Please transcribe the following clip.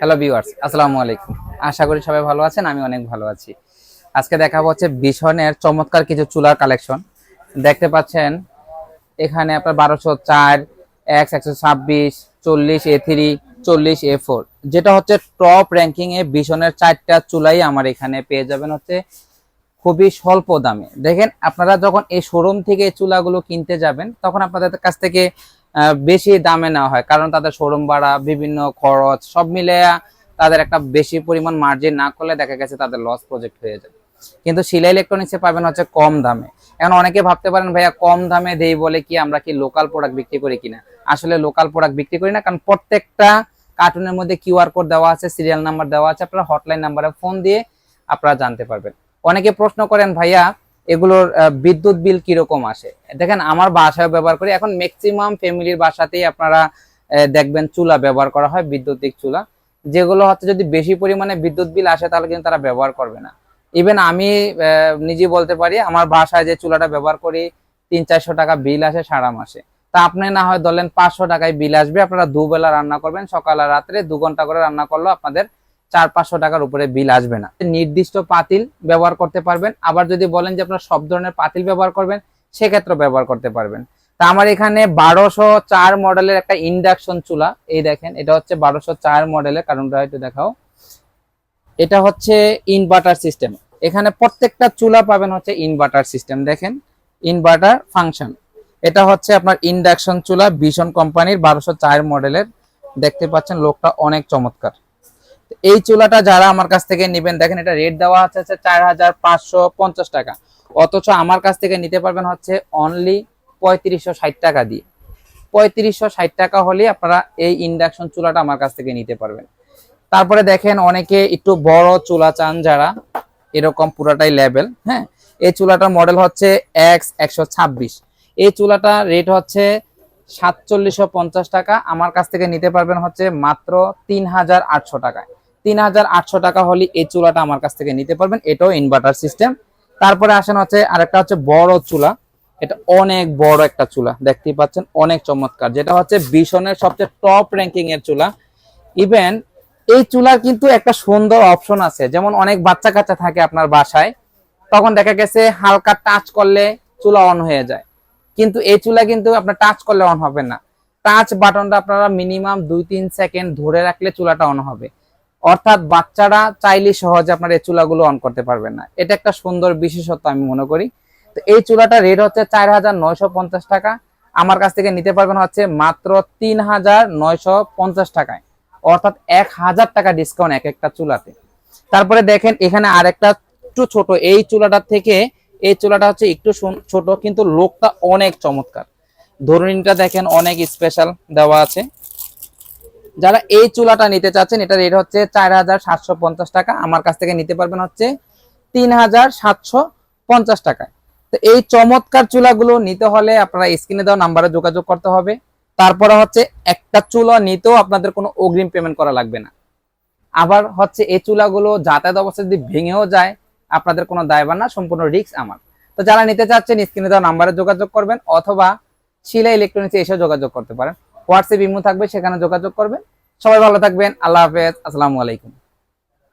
Hello viewers আসসালামু আলাইকুম। আশা করি সবাই ভালো আছেন, আমি অনেক ভালো আছি। আজকে দেখাবো হচ্ছে বিছনের চমৎকার কিছু চুলার কালেকশন দেখতে পাচ্ছেন, এখানে আপনার বারোশো চার এক্স একশো ছাব্বিশ, চল্লিশ এ থ্রি চল্লিশ এ ফোর যেটা হচ্ছে টপ র্যাঙ্কিংয়ে এ বিছনের চারটা চুলাই আমার এখানে পেয়ে যাবেন হচ্ছে খুবই স্বল্প দামে। দেখেন, আপনারা যখন এই শোরুম থেকে চুলাগুলো কিনতে যাবেন, তখন আপনাদের কাছ থেকে বেশি দামে নেওয়া হয়। কারণ তাদের শোরুম ভাড়া, বিভিন্ন খরচ, সব মিলে তাদের একটা বেশি পরিমাণ মার্জিন না করলে দেখা গেছে তাদের লস প্রজেক্ট হয়ে যায় কিন্তু শিলা ইলেকট্রনিক্সে পাবেন হচ্ছে কম দামে। এখন অনেকে ভাবতে পারেন, ভাইয়া, কম দামে দেই বলে কি আমরা কি লোকাল প্রোডাক্ট বিক্রি করি কিনা? আসলে লোকাল প্রোডাক্ট বিক্রি করি না, কারণ প্রত্যেকটা কার্টুনের মধ্যে কিউআর কোড দেওয়া আছে সিরিয়াল নাম্বার দেওয়া আছে, আপনারা হটলাইন নাম্বারে ফোন দিয়ে আপনারা জানতে পারবেন। অনেকে প্রশ্ন করেন, ভাইয়া এগুলোর বিদ্যুৎ বিল কীরকম আসে? দেখেন, আমার বাসায় ব্যবহার করি। এখন ম্যাক্সিমাম ফ্যামিলির বাসাতেই আপনারা দেখবেন চুলা ব্যবহার করা হয়, বিদ্যুতিক চুলা। যেগুলো হচ্ছে যদি বেশি পরিমাণে বিদ্যুৎ বিল আসে, তাহলে কিন্তু তারা ব্যবহার করবে না। ইভেন আমি নিজে বলতে পারি, আমার বাসায় যে চুলাটা ব্যবহার করি, তিন চারশো টাকা বিল আসে সারা মাসে। তা আপনি না হয় ধরলেন পাঁচশো টাকায় বিল আসবে, আপনারা দুবেলা রান্না করবেন, সকাল আর রাত্রে দু ঘণ্টা করে রান্না করলেও আপনাদের চার পাঁচশো টাকার উপরে বিল আসবে না। নির্দিষ্ট পাতিল ব্যবহার করতে পারবেন। আবার যদি বলেন যে আপনার সব ধরনের পাতিল ব্যবহার করবেন সেক্ষেত্রে ব্যবহার করতে পারবেন। তা আমার এখানে বারোশো চার মডেলের একটা ইন্ডাকশন চুলা, এই দেখেন, এটা হচ্ছে বারোশো চার মডেলের, কারণটা একটু দেখাও। এটা হচ্ছে ইনভার্টার সিস্টেম। এখানে প্রত্যেকটা চুলা পাবেন হচ্ছে ইনভার্টার সিস্টেম, দেখেন। Inverter function. এটা হচ্ছে আপনার ইন্ডাকশন চুলা, ভীষণ কোম্পানির বারোশো চার মডেলের। দেখতে পাচ্ছেন, লোকটা অনেক চমৎকার। এই চুলাটা যারা আমার কাছ থেকে নেবেন, দেখেন এটা রেট দেওয়া আছে চার হাজার পাঁচশো পঞ্চাশ টাকা। অথচ আমার কাছ থেকে নিতে পারবেন হচ্ছে অনলি পঁয়ত্রিশশো ষাট টাকা দিয়ে। পঁয়ত্রিশশো ষাট টাকা হলে আপনারা এই ইন্ডাকশন চুলাটা আমার কাছ থেকে নিতে পারবেন। তারপরে দেখেন অনেকে একটু বড় চুলা চান যারা, এরকম পুরাটাই লেভেল হ্যাঁ? এই চুলাটার মডেল হচ্ছে এক্স একশো ছাব্বিশ। এই চুলাটা রেট হচ্ছে সাতচল্লিশশো পঞ্চাশ টাকা, আমার কাছ থেকে নিতে পারবেন হচ্ছে মাত্র তিন হাজার আটশো টাকায়। তিন হাজার আটশো টাকা হলে এই চুলাটা আমার কাছ থেকে নিতে পারবেন। এটাও ইনভার্টার সিস্টেম তারপরে আসেন হচ্ছে আরেকটা হচ্ছে বড় চুলা। এটা অনেক বড় একটা চুলা, দেখতেই পাচ্ছেন, অনেক চমৎকার। যেটা হচ্ছে বিশনের সবচেয়ে টপ র্যাঙ্কিং এর চুলা। ইভেন এই চুলার কিন্তু একটা সুন্দর অপশন আছে। যেমন অনেক বাচ্চা কাচ্চা থাকে আপনার বাসায়, তখন দেখা গেছে হালকা টাচ করলে চুলা অন হয়ে যায়। কিন্তু এই চুলা কিন্তু আপনার টাচ করলে অন হবে না। টাচ বাটনটা আপনারা মিনিমাম দুই তিন সেকেন্ড ধরে রাখলে চুলাটা অন হবে। অর্থাৎ বাচ্চারা চাইলে সহজে আপনার এই চুলাগুলো অন করতে পারবেন না। এটা একটা সুন্দর বিশেষত্ব আমি মনে করি। তো এই চুলাটা রেট হচ্ছে চার হাজার নয়শো পঞ্চাশ টাকা। আমার কাছ থেকে নিতে পারবেন হচ্ছে মাত্র তিন হাজার নয়শো পঞ্চাশ টাকায়। অর্থাৎ এক হাজার টাকা ডিসকাউন্ট এক একটা চুলাতে। তারপরে দেখেন, এখানে আরেকটা একটু ছোট। এই চুলাটার থেকে, এই চুলাটা হচ্ছে একটু ছোট, কিন্তু লোকটা অনেক চমৎকার। ধরুনটা দেখেন, অনেক স্পেশাল দেওয়া আছে। যারা এই চুলাটা নিতে চাচ্ছেন এটা রেট হচ্ছে চার হাজার সাতশো পঞ্চাশ টাকা। আমার কাছ থেকে নিতে পারবেন হচ্ছে তিন হাজার সাতশো পঞ্চাশ টাকায় তো এই চমৎকার চুলাগুলো নিতে হলে আপনারা স্ক্রিনে দেওয়া নাম্বারে যোগাযোগ করতে হবে। তারপরে হচ্ছে একটা চুলা নিতেও আপনাদের কোনো অগ্রিম পেমেন্ট করা লাগবে না। আবার হচ্ছে এই চুলাগুলো যাতায়াত অবস্থা যদি ভেঙেও যায়, আপনাদের কোনো দায়ভার না, সম্পূর্ণ রিস্ক আমার। তো যারা নিতে চাচ্ছেন, স্ক্রিনে দেওয়া নাম্বারে যোগাযোগ করবেন, অথবা শিলা ইলেকট্রনিক্সে এসে যোগাযোগ করতে পারেন। হোয়াটসঅ্যাপ ইমো থাকবে সেখানে যোগাযোগ করবেন। সবাই ভালো থাকবেন আল্লাহ হাফেজ আসসালামু আলাইকুম।